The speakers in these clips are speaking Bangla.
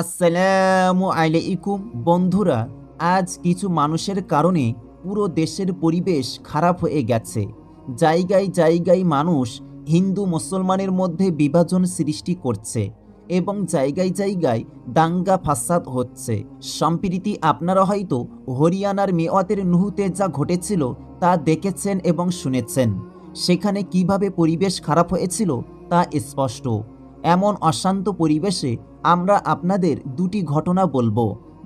আসসালামু আলাইকুম, বন্ধুরা। আজ কিছু মানুষের কারণে পুরো দেশের পরিবেশ খারাপ হয়ে গেছে। জায়গায় জায়গায় মানুষ হিন্দু মুসলমানের মধ্যে বিভাজন সৃষ্টি করছে এবং জায়গায় জায়গায় দাঙ্গা ফাসাদ হচ্ছে। সম্প্রীতি আপনারা হয়তো হরিয়ানার মেওয়াতের নুহুতে যা ঘটেছিল তা দেখেছেন এবং শুনেছেন। সেখানে কীভাবে পরিবেশ খারাপ হয়েছিল তা স্পষ্ট। এমন অশান্ত পরিবেশে আমরা আপনাদের দুটি ঘটনা বলব,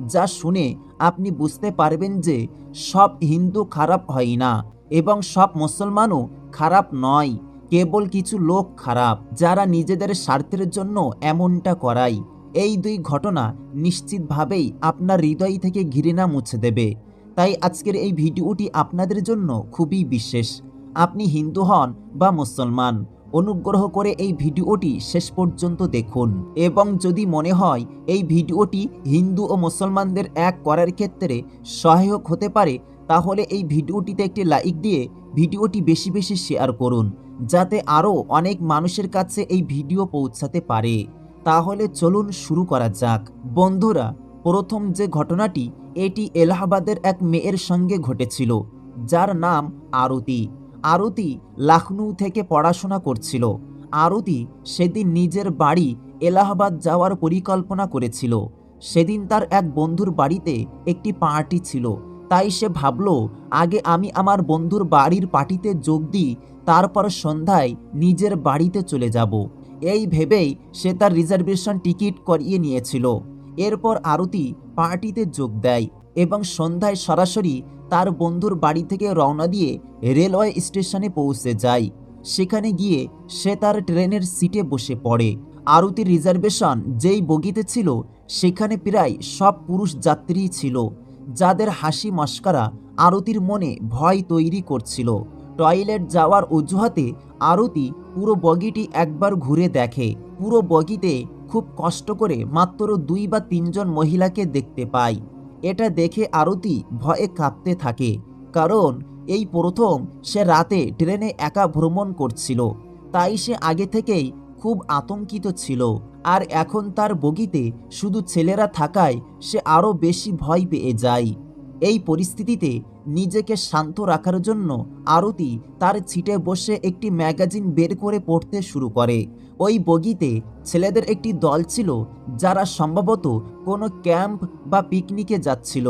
যা শুনে আপনি বুঝতে পারবেন যে সব হিন্দু খারাপ হয় না এবং সব মুসলমানও খারাপ নয়। কেবল কিছু লোক খারাপ, যারা নিজেদের স্বার্থের জন্য এমনটা করায়। এই দুই ঘটনা নিশ্চিতভাবেই আপনার হৃদয় থেকে ঘৃণা মুছে দেবে। তাই আজকের এই ভিডিওটি আপনাদের জন্য খুবই বিশেষ। আপনি হিন্দু হন বা মুসলমান অনুগ্রহ করে এই ভিডিওটি শেষ পর্যন্ত দেখুন। এবং যদি মনে হয় এই ভিডিওটি হিন্দু ও মুসলমানদের এক করার ক্ষেত্রে সহায়ক হতে পারে, তাহলে এই ভিডিওটিতে একটি লাইক দিয়ে ভিডিওটি বেশি বেশি শেয়ার করুন, যাতে আরও অনেক মানুষের কাছে এই ভিডিও পৌঁছাতে পারে। তাহলে চলুন শুরু করা যাক। বন্ধুরা, প্রথম যে ঘটনাটি, এটি এলাহাবাদের এক মেয়ের সঙ্গে ঘটেছিল, যার নাম আরতি। আরতি লখনৌ থেকে পড়াশোনা করছিল। আরতি সেদিন নিজের বাড়ি এলাহাবাদ যাওয়ার পরিকল্পনা করেছিল। সেদিন তার এক বন্ধুর বাড়িতে একটি পার্টি ছিল। তাই সে ভাবল, আগে আমি আমার বন্ধুর বাড়ির পার্টিতে যোগ দিই, তারপর সন্ধ্যায় নিজের বাড়িতে চলে যাব। এই ভেবেই সে তার রিজার্ভেশন টিকিট করিয়ে নিয়েছিল। এরপর আরতি পার্টিতে যোগ দেয়। এবং সন্ধ্যায় সরাসরি তার বন্ধুর বাড়ি থেকে রওনা দিয়ে রেলওয়ে স্টেশনে পৌঁছে যায়। সেখানে গিয়ে সে তার ট্রেনের সিটে বসে পড়ে। আরতির রিজার্ভেশন যেই বগিতে ছিল, সেখানে প্রায় সব পুরুষ যাত্রী ছিল, যাদের হাসি মস্কারা আরতির মনে ভয় তৈরি করছিল। টয়লেট যাওয়ার অজুহাতে আরতি পুরো বগিটি একবার ঘুরে দেখে। পুরো বগিতে খুব কষ্ট করে মাত্র দুই বা তিনজন মহিলাকে দেখতে পায়। এটা দেখে আরতি ভয়ে কাঁপতে থাকে, কারণ এই প্রথম সে রাতে ট্রেনে একা ভ্রমণ করছিল, তাই সে আগে থেকেই খুব আতঙ্কিত ছিল, আর এখন তার বগিতে শুধু ছেলেরা থাকায় সে আরও বেশি ভয় পেয়ে যায়। এই পরিস্থিতিতে নিজেকে শান্ত রাখার জন্য আরতি তার ছিটে বসে একটি ম্যাগাজিন বের করে পড়তে শুরু করে। ওই বগিতে ছেলেদের একটি দল ছিল যারা সম্ভবত কোনো ক্যাম্প বা পিকনিকে যাচ্ছিল।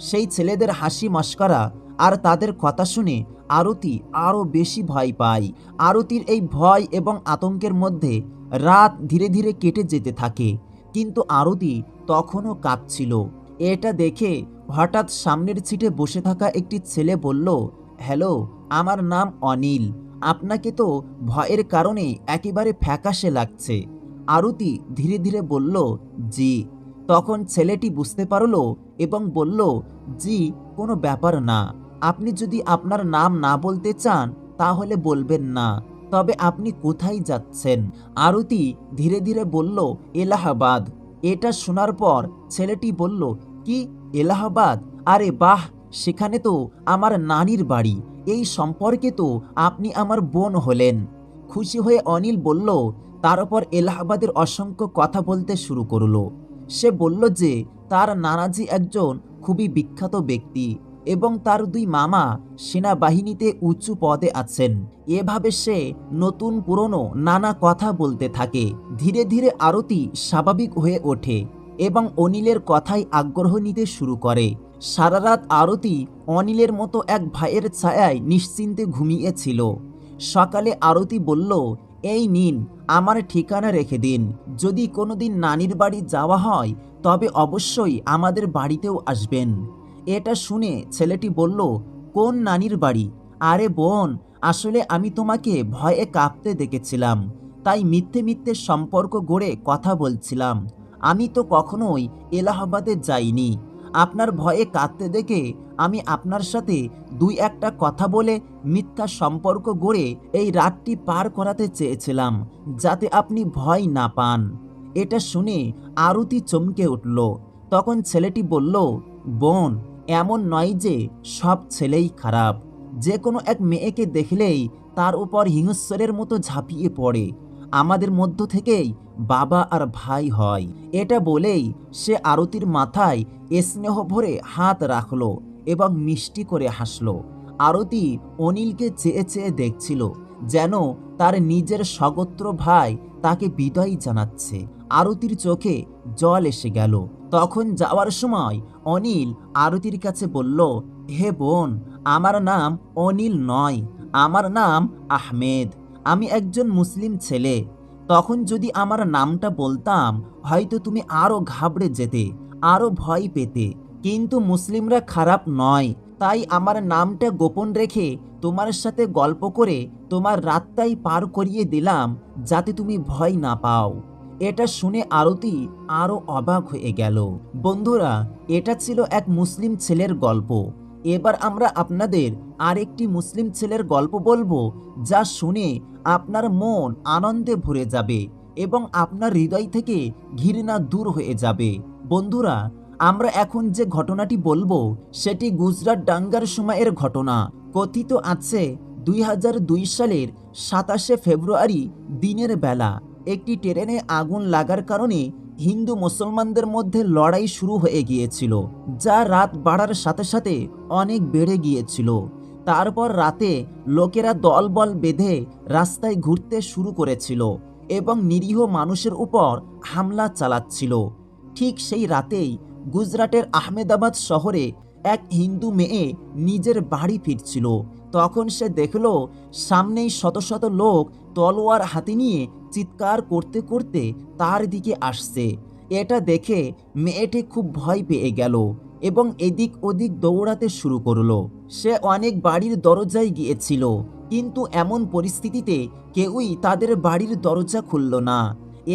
সেই ছেলেদের হাসি মস্করা আর তাদের কথা শুনে আরতি আরও বেশি ভয় পায়। আরতির এই ভয় এবং আতঙ্কের মধ্যে রাত ধীরে ধীরে কেটে যেতে থাকে। কিন্তু আরতি তখনও কাঁপছিল। এটা দেখে হঠাৎ সামনের সিটে বসে থাকা একটি ছেলে বলল, হ্যালো, আমার নাম অনিল। আপনাকে তো ভয়ের কারণে একেবারে ফ্যাকাশে লাগছে। আরতি ধীরে ধীরে বলল, জি। তখন ছেলেটি বুঝতে পারল এবং বলল, জি, কোনো ব্যাপার না। আপনি যদি আপনার নাম না বলতে চান, তাহলে বলবেন না। তবে আপনি কোথায় যাচ্ছেন? আরতি ধীরে ধীরে বলল, এলাহাবাদ। এটা শোনার পর ছেলেটি বলল, কি? এলাহাবাদ। আরে বাহ, সেখানে তো আমার নানির বাড়ি। এই সম্পর্কে তো আপনি আমার বোন হলেন। খুশি হয়ে অনিল বলল তারপর এলাহাবাদের অসংখ্য কথা বলতে শুরু করল। সে বলল যে, তার নানাজি একজন খুবই বিখ্যাত ব্যক্তি এবং তার দুই মামা সেনাবাহিনীতে উঁচু পদে আছেন। এভাবে সে নতুন পুরনো নানা কথা বলতে থাকে। ধীরে ধীরে আরতি স্বাভাবিক হয়ে ওঠে। এবং অনিলের কথায় আগ্রহ নিতে শুরু করে। সারা রাত আরতি অনিলের মতো এক ভাইয়ের ছায়ায় নিশ্চিন্তে ঘুমিয়েছিল। সকালে আরতি বলল, এই নিন, আমার ঠিকানা রেখে দিন। যদি কোনোদিন নানির বাড়ি যাওয়া হয়, তবে অবশ্যই আমাদের বাড়িতেও আসবেন। এটা শুনে ছেলেটি বলল, কোন নানির বাড়ি? আরে বোন, আসলে আমি তোমাকে ভয়ে কাঁপতে দেখেছিলাম। তাই মিথ্যে মিথ্যে সম্পর্ক গড়ে কথা বলছিলাম। আমি তো কখনোই এলাহাবাদে যাইনি। আপনার ভয়ে কাঁদতে দেখে আমি আপনার সাথে দুই একটা কথা বলে মিথ্যা সম্পর্ক গড়ে এই রাতটি পার করাতে চেয়েছিলাম, যাতে আপনি ভয় না পান। এটা শুনে আরতি চমকে উঠল। তখন ছেলেটি বলল, বোন, এমন নয় যে সব ছেলেই খারাপ। যে কোনো এক মেয়েকে দেখলেই তার উপর হিংস্বরের মতো ঝাঁপিয়ে পড়ে। আমাদের মধ্য থেকেই বাবা আর ভাই হয়। এটা বলেই সে আরতির মাথায় স্নেহ ভরে হাত রাখল এবং মিষ্টি করে হাসলো। আরতি অনিলকে চেয়ে চেয়ে দেখছিল যেন তার নিজের সগোত্র ভাই তাকে বিদায় জানাচ্ছে। আরতির চোখে জল এসে গেল। তখন যাওয়ার সময় অনিল আরতির কাছে বলল, হে বোন, আমার নাম অনিল নয়, আমার নাম আহমেদ। আমি একজন মুসলিম ছেলে। তখন যদি আমার নামটা বলতাম, হয়তো তুমি আরও ঘাবড়ে যেতে আরও ভয় পেতে। কিন্তু মুসলিমরা খারাপ নয়। তাই আমার নামটা গোপন রেখে তোমার সাথে গল্প করে তোমার রাতটাই পার করিয়ে দিলাম, যাতে তুমি ভয় না পাও। এটা শুনে আরতি আরও অবাক হয়ে গেল। বন্ধুরা, এটা ছিল এক মুসলিম ছেলের গল্প। এবার আমরা আপনাদের আরেকটি মুসলিম ছেলের গল্প বলব, যা শুনে আপনার মন আনন্দে ভরে যাবে এবং আপনার হৃদয় থেকে ঘৃণা দূর হয়ে যাবে। বন্ধুরা, আমরা এখন যে ঘটনাটি বলব, সেটি গুজরাট ডাঙ্গার সময়ের ঘটনা। কথিত আছে, দুই সালের সাতাশে ফেব্রুয়ারি দিনের বেলা, একটি ট্রেনে আগুন লাগার কারণে হিন্দু মুসলমানদের মধ্যে লড়াই শুরু হয়ে গিয়েছিল, যা রাত বাড়ার সাথে সাথে অনেক বেড়ে গিয়েছিল। তারপর রাতে লোকেরা দলবল বেঁধে রাস্তায় ঘুরতে শুরু করেছিল এবং নিরীহ মানুষের উপর হামলা চালাচ্ছিল। ঠিক সেই রাতেই গুজরাটের আহমেদাবাদ শহরে এক হিন্দু মেয়ে নিজের বাড়ি ফিরছিল। তখন সে দেখল, সামনেই শত শত লোক তলোয়ার হাতে নিয়ে চিৎকার করতে করতে তার দিকে আসছে। এটা দেখে মেয়েটি খুব ভয় পেয়ে গেল এবং এদিক ওদিক দৌড়াতে শুরু করল। সে অনেক বাড়ির দরজায় গিয়েছিল, কিন্তু এমন পরিস্থিতিতে কেউই তাদের বাড়ির দরজা খুলল না।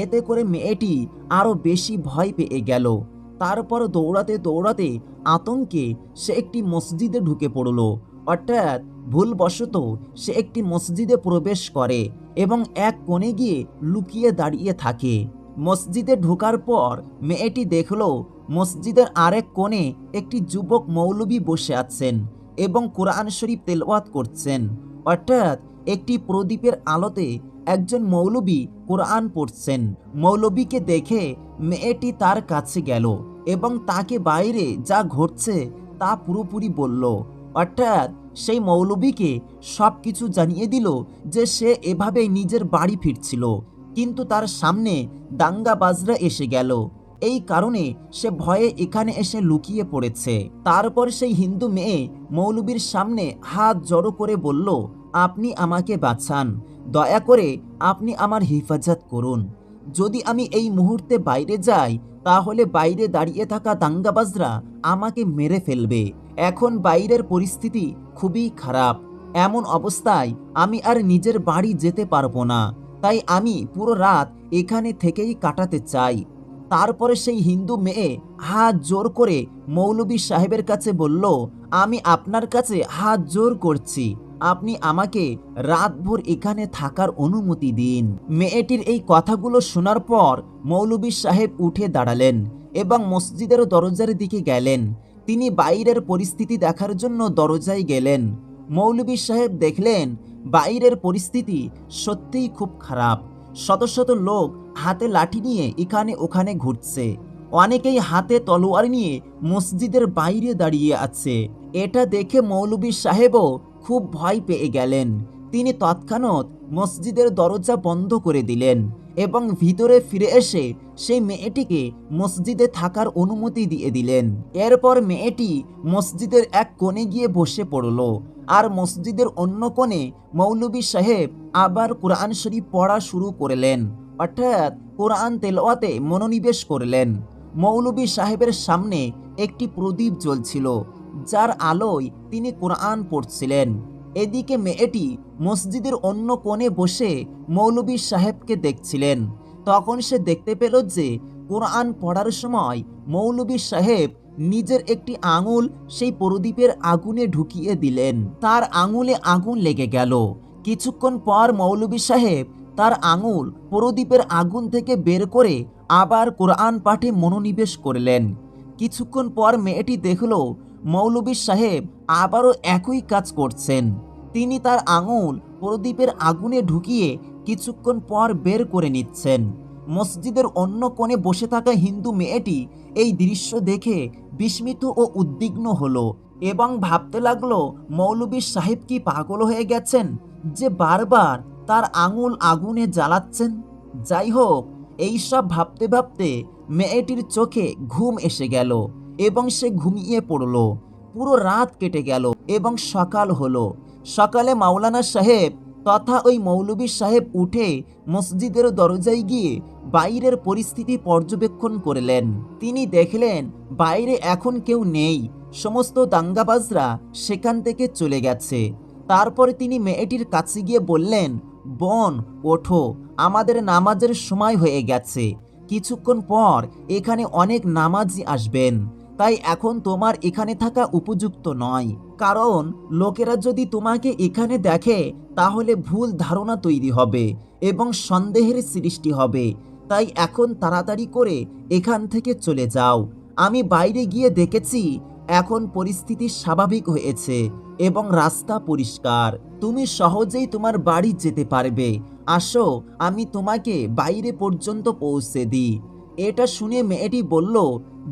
এতে করে মেয়েটি আরও বেশি ভয় পেয়ে গেল। তারপর দৌড়াতে দৌড়াতে আতঙ্কে সে একটি মসজিদে ঢুকে পড়ল। অর্থাৎ ভুলবশত সে একটি মসজিদে প্রবেশ করে। এবং এক কোণে গিয়ে লুকিয়ে দাঁড়িয়ে থাকে। মসজিদে ঢোকার পর মেয়েটি দেখল, মসজিদের আরেক কোণে একটি যুবক মৌলবী বসে আছেন এবং কোরআন শরীফ তেলওয়াত করছেন। অর্থাৎ একটি প্রদীপের আলোতে একজন মৌলবী কোরআন পড়ছেন। মৌলবীকে দেখে মেয়েটি তার কাছে গেল এবং তাকে বাইরে যা ঘটছে তা পুরোপুরি বলল অর্থাৎ সেই মৌলবীকে সব কিছু জানিয়ে দিল যে সে এভাবেই নিজের বাড়ি ফিরছিল। কিন্তু তার সামনে দাঙ্গাবাজরা এসে গেল। এই কারণে সে ভয়ে এখানে এসে লুকিয়ে পড়েছে। তারপর সেই হিন্দু মেয়ে মৌলবীর সামনে হাত জড়ো করে বলল, আপনি আমাকে বাঁচান। দয়া করে আপনি আমার হেফাজত করুন। যদি আমি এই মুহূর্তে বাইরে যাই, তাহলে বাইরে দাঁড়িয়ে থাকা দাঙ্গাবাজরা আমাকে মেরে ফেলবে। এখন বাইরের পরিস্থিতি খুবই খারাপ। এমন অবস্থায় আমি আর নিজের বাড়ি যেতে পারব না। তাই আমি পুরো রাত এখানে থেকেই কাটাতে চাই। তারপরে সেই হিন্দু মেয়ে হাত জোর করে মৌলবী সাহেবের কাছে বলল, আমি আপনার কাছে হাত জোর করছি। আপনি আমাকে রাতভর এখানে থাকার অনুমতি দিন। মেয়েটির এই কথাগুলো শোনার পর মৌলবী সাহেব উঠে দাঁড়ালেন এবং মসজিদের দরজার দিকে গেলেন। তিনি বাইরের পরিস্থিতি দেখার জন্য দরজায় গেলেন। মৌলবী সাহেব দেখলেন, বাইরের পরিস্থিতি সত্যিই খুব খারাপ। শত শত লোক হাতে লাঠি নিয়ে এখানে ওখানে ঘুরছে। অনেকেই হাতে তলোয়ার নিয়ে মসজিদের বাইরে দাঁড়িয়ে আছে। এটা দেখে মৌলবী সাহেবও খুব ভয় পেয়ে গেলেন। তিনি তৎক্ষণাৎ মসজিদের দরজা বন্ধ করে দিলেন এবং ভিতরে ফিরে এসে সেই মেয়েটিকে মসজিদে থাকার অনুমতি দিয়ে দিলেন। এরপর মেয়েটি মসজিদের এক কোণে গিয়ে বসে পড়ল আর মসজিদের অন্য কোণে মৌলবী সাহেব আবার কোরআন শরীফ পড়া শুরু করলেন, অর্থাৎ কোরআন তেলাওয়াতে মনোনিবেশ করলেন। মৌলবী সাহেবের সামনে একটি প্রদীপ জ্বলছিল, যার আলোয় তিনি কোরআন পড়ছিলেন। এদিকে মেয়েটি মসজিদের অন্য কোণে বসে মৌলবী সাহেবকে দেখছিলেন। তখন সে দেখতে পেল যে কোরআন পড়ার সময় মৌলবী সাহেব নিজের একটি আঙুল সেই প্রদীপের আগুনে ঢুকিয়ে দিলেন। তার আঙুলে আগুন লেগে গেল। কিছুক্ষণ পর মৌলবী সাহেব তার আঙুল প্রদীপের আগুন থেকে বের করে আবার কোরআন পাঠে মনোনিবেশ করলেন। কিছুক্ষণ পর মেয়েটি দেখল মৌলবী সাহেব আবারও একই কাজ করছেন। তিনি তার আঙুল প্রদীপের আগুনে ঢুকিয়ে কিছুক্ষণ পর বের করে নিচ্ছেন। মসজিদের অন্য কোণে বসে থাকা হিন্দু মেয়েটি এই দৃশ্য দেখে বিস্মিত ও উদ্বিগ্ন হলো এবং ভাবতে লাগল, মৌলবী সাহেব কি পাগল হয়ে গেছেন যে বারবার তার আঙুল আগুনে জ্বালাচ্ছেন? যাই হোক এইসব ভাবতে ভাবতে মেয়েটির চোখে ঘুম এসে গেল। এবং সে ঘুমিয়ে পড়ল। পুরো রাত কেটে গেল এবং সকাল হলো। সকালে মাওলানা সাহেব তথা ওই মৌলবী সাহেব উঠে মসজিদের দরজায় গিয়ে বাইরের পরিস্থিতি পর্যবেক্ষণ করলেন। তিনি দেখলেন, বাইরে এখন কেউ নেই। সমস্ত দাঙ্গাবাজরা সেখান থেকে চলে গেছে। তারপরে তিনি মেয়েটির কাছে গিয়ে বললেন, বন, ওঠো। আমাদের নামাজের সময় হয়ে গেছে। কিছুক্ষণ পর এখানে অনেক নামাজি আসবেন। তাই এখন তোমার এখানে থাকা উপযুক্ত নয়। কারণ লোকেরা যদি তোমাকে এখানে দেখে, তাহলে ভুল ধারণা তৈরি হবে এবং সন্দেহের সৃষ্টি হবে। তাই এখন তাড়াতাড়ি করে এখান থেকে চলে যাও। আমি বাইরে গিয়ে দেখেছি, এখন পরিস্থিতি স্বাভাবিক হয়েছে এবং রাস্তা পরিষ্কার। তুমি সহজেই তোমার বাড়ি যেতে পারবে। আসো, আমি তোমাকে বাইরে পর্যন্ত পৌঁছে দিই। এটা শুনে মেয়েটি বলল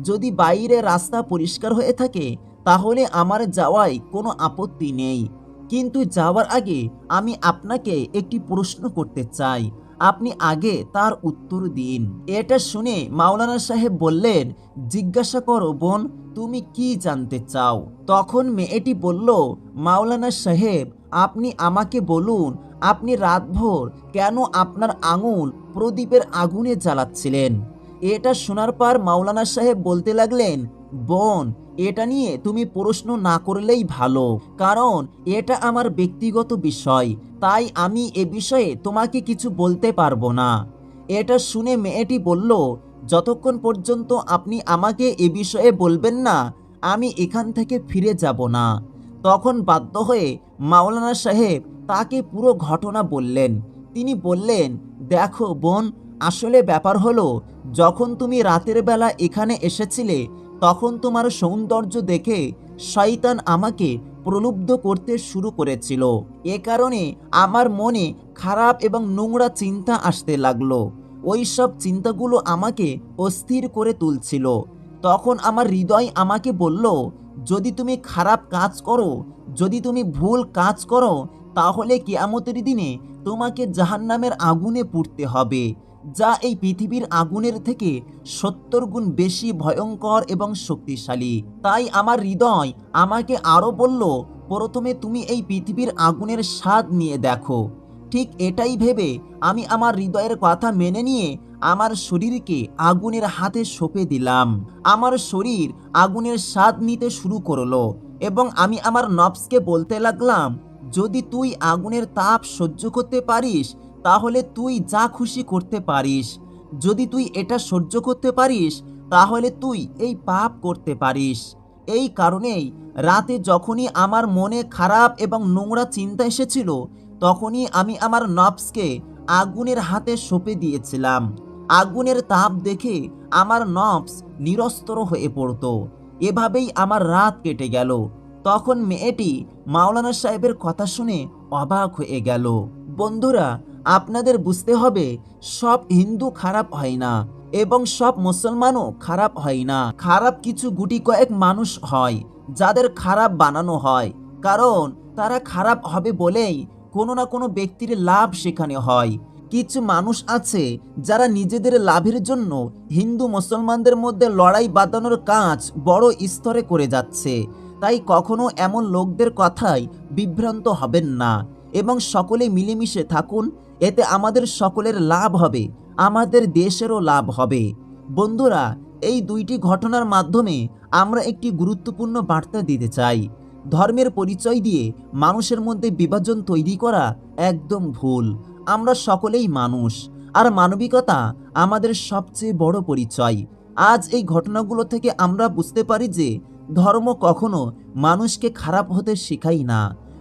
যদি বাইরে রাস্তা পরিষ্কার হয়ে থাকে, তাহলে আমার যাওয়ায় কোনো আপত্তি নেই। কিন্তু যাওয়ার আগে আমি আপনাকে একটি প্রশ্ন করতে চাই। আপনি আগে তার উত্তর দিন। এটা শুনে মাওলানা সাহেব বললেন, জিজ্ঞাসা করো বোন, তুমি কি জানতে চাও? তখন মেয়েটি বলল, মাওলানা সাহেব, আপনি আমাকে বলুন, আপনি রাতভর কেন আপনার আঙুল প্রদীপের আগুনে জ্বালাচ্ছিলেন? এটা শোনার পর মাওলানা সাহেব বলতে লাগলেন, বোন, এটা নিয়ে তুমি প্রশ্ন না করলেই ভালো, কারণ এটা আমার ব্যক্তিগত বিষয়, তাই আমি এ বিষয়ে তোমাকে কিছু বলতে পারব না। এটা শুনে মেয়েটি বলল, যতক্ষণ পর্যন্ত আপনি আমাকে এ বিষয়ে বলবেন না, আমি এখান থেকে ফিরে যাব না। তখন বাধ্য হয়ে মাওলানা সাহেব তাকে পুরো ঘটনা বললেন। তিনি বললেন, দেখো বোন আসলে ব্যাপার হলো, যখন তুমি রাতের বেলা এখানে এসেছিলে, তখন তোমার সৌন্দর্য দেখে শয়তান আমাকে প্রলুব্ধ করতে শুরু করেছিল। এ কারণে আমার মনে খারাপ এবং নোংরা চিন্তা আসতে লাগল। ওই সব চিন্তাগুলো আমাকে অস্থির করে তুলছিল। তখন আমার হৃদয় আমাকে বলল, যদি তুমি খারাপ কাজ করো, যদি তুমি ভুল কাজ করো, তাহলে কিয়ামতের দিনে তোমাকে জাহান্নামের আগুনে পুড়তে হবে। যা এই পৃথিবীর আগুনের থেকে সত্তর গুণ বেশি ভয়ঙ্কর এবং শক্তিশালী। তাই আমার হৃদয় আমাকে আরও বলল, প্রথমে তুমি এই পৃথিবীর আগুনের স্বাদ নিয়ে দেখো। ঠিক এটাই ভেবে আমি আমার হৃদয়ের কথা মেনে নিয়ে আমার শরীরকে আগুনের হাতে সঁপে দিলাম। আমার শরীর আগুনের স্বাদ নিতে শুরু করল এবং আমি আমার নবসকে বলতে লাগলাম, যদি তুই আগুনের তাপ সহ্য করতে পারিস তাহলে তুই যা খুশি করতে পারিস। যদি তুই এটা সহ্য করতে পারিস, তাহলে তুই এই পাপ করতে পারিস। এই কারণেই রাতে যখনই আমার মনে খারাপ এবং নোংরা চিন্তা এসেছিল, তখনই আমি আমার নবসকে আগুনের হাতে সঁপে দিয়েছিলাম। আগুনের তাপ দেখে আমার নবস নিরস্তর হয়ে পড়তো। এভাবেই আমার রাত কেটে গেল। তখন মেয়েটি মাওলানা সাহেবের কথা শুনে অবাক হয়ে গেল। বন্ধুরা আপনাদের বুঝতে হবে, সব হিন্দু খারাপ হয় না এবং সব মুসলমানও খারাপ হয় না। খারাপ কিছু গুটি কয়েক মানুষ হয়, যাদের খারাপ বানানো হয়। কারণ তারা খারাপ হবে বলেই কোনো না কোনো ব্যক্তির লাভ সেখানে হয়। কিছু মানুষ আছে, যারা নিজেদের লাভের জন্য হিন্দু মুসলমানদের মধ্যে লড়াই বাঁধানোর কাজ বড় স্তরে করে যাচ্ছে। তাই কখনো এমন লোকদের কথাই বিভ্রান্ত হবেন না এবং সকলে মিলেমিশে থাকুন এতে আমাদের সকলের লাভ হবে, আমাদের দেশেরও লাভ হবে। বন্ধুরা, এই দুইটি ঘটনার মাধ্যমে আমরা একটি গুরুত্বপূর্ণ বার্তা দিতে চাই। ধর্মের পরিচয় দিয়ে মানুষের মধ্যে বিভাজন তৈরি করা একদম ভুল। আমরা সকলেই মানুষ, আর মানবিকতা আমাদের সবচেয়ে বড় পরিচয়। আজ এই ঘটনাগুলো থেকে আমরা বুঝতে পারি যে ধর্ম কখনো মানুষকে খারাপ হতে শেখাই না।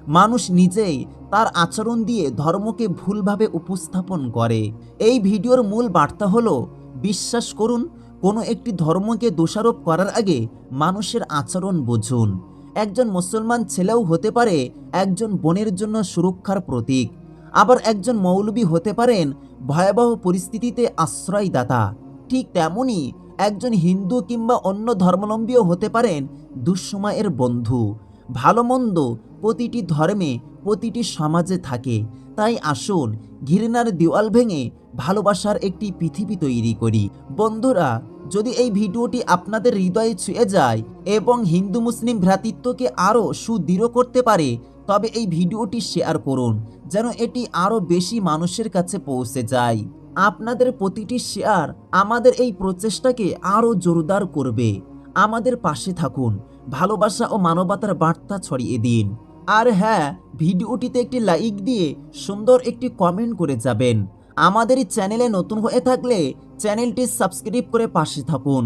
মানুষ নিজেই তার আচরণ দিয়ে ধর্মকে ভুলভাবে উপস্থাপন করে। এই ভিডিওর মূল বার্তা হলো, বিশ্বাস করুন, কোনো একটি ধর্মকে দোষারোপ করার আগে মানুষের আচরণ বুঝুন। একজন মুসলমান ছেলেও হতে পারে একজন বোনের জন্য সুরক্ষার প্রতীক। আবার একজন মৌলবী হতে পারেন ভয়াবহ পরিস্থিতিতে আশ্রয়দাতা। ঠিক তেমনই একজন হিন্দু কিংবা অন্য ধর্মাবলম্বীও হতে পারেন দুঃসময়ের বন্ধু। ভালো মন্দ প্রতিটি ধর্মে প্রতিটি সমাজে থাকে। তাই আসুন ঘৃণার দেওয়াল ভেঙে ভালোবাসার একটি পৃথিবী তৈরি করি। বন্ধুরা, যদি এই ভিডিওটি আপনাদের হৃদয়ে ছুঁয়ে যায় এবং হিন্দু মুসলিম ভ্রাতৃত্বকে আরও সুদৃঢ় করতে পারে, তবে এই ভিডিওটি শেয়ার করুন, যেন এটি আরও বেশি মানুষের কাছে পৌঁছে যায়। আপনাদের প্রতিটি শেয়ার আমাদের এই প্রচেষ্টাকে আরও জোরদার করবে। আমাদের পাশে থাকুন ভালোবাসা ও মানবতার বার্তা ছড়িয়ে দিন। আর হ্যাঁ ভিডিওটিতে একটি লাইক দিয়ে সুন্দর একটি কমেন্ট করে যাবেন। আমাদের চ্যানেলে নতুন হয়ে থাকলে চ্যানেলটি সাবস্ক্রাইব করে পাশে থাকুন।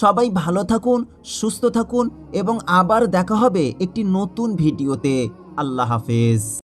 সবাই ভালো থাকুন, সুস্থ থাকুন এবং আবার দেখা হবে একটি নতুন ভিডিওতে। আল্লাহ হাফেজ।